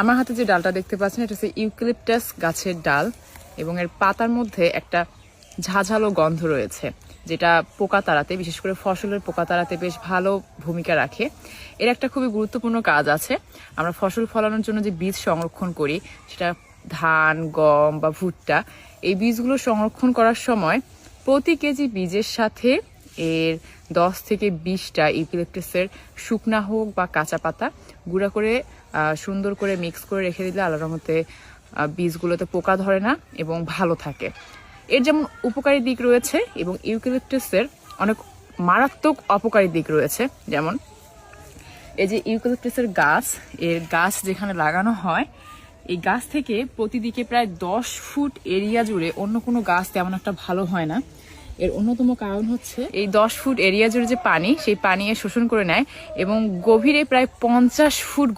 আমার হাতে যে ডালটা দেখতে পাচ্ছেন, এটা হচ্ছে ইউক্যালিপটাস গাছের ডাল এবং এর পাতার মধ্যে একটা ঝাঝালো গন্ধ রয়েছে, যেটা পোকা তাড়াতে, বিশেষ করে ফসলের পোকা তাড়াতে বেশ ভালো ভূমিকা রাখে। এর একটা খুবই গুরুত্বপূর্ণ কাজ আছে, আমরা ফসল ফলানোর জন্য যে বীজ সংরক্ষণ করি, সেটা ধান, গম বা ভুট্টা, এই বীজগুলো সংরক্ষণ করার সময় প্রতি কেজি বীজের সাথে এর দশ থেকে বিশটা ইউক্যালিপটাসের শুকনা হোক বা কাঁচা পাতা, গুঁড়া করে সুন্দর করে মিক্স করে রেখে দিলে আলাদার মধ্যে বীজগুলোতে পোকা ধরে না এবং ভালো থাকে। এর যেমন উপকারী দিক রয়েছে এবং ইউক্যালিপটাসের অনেক মারাত্মক অপকারী দিক রয়েছে। যেমন, এই যে ইউক্যালিপটাসের গাছ, এর গাছ যেখানে লাগানো হয়, এই গাছ থেকে প্রতিদিকে প্রায় দশ ফুট এরিয়া জুড়ে অন্য কোনো গাছ তেমন একটা ভালো হয় না। এর অন্যতম কারণ হচ্ছে এই দশ ফুট এরিয়া জুড়ে যে পানি, সেই পানি শোষণ করে নেয় এবং গভীরে প্রায় পঞ্চাশ ফুট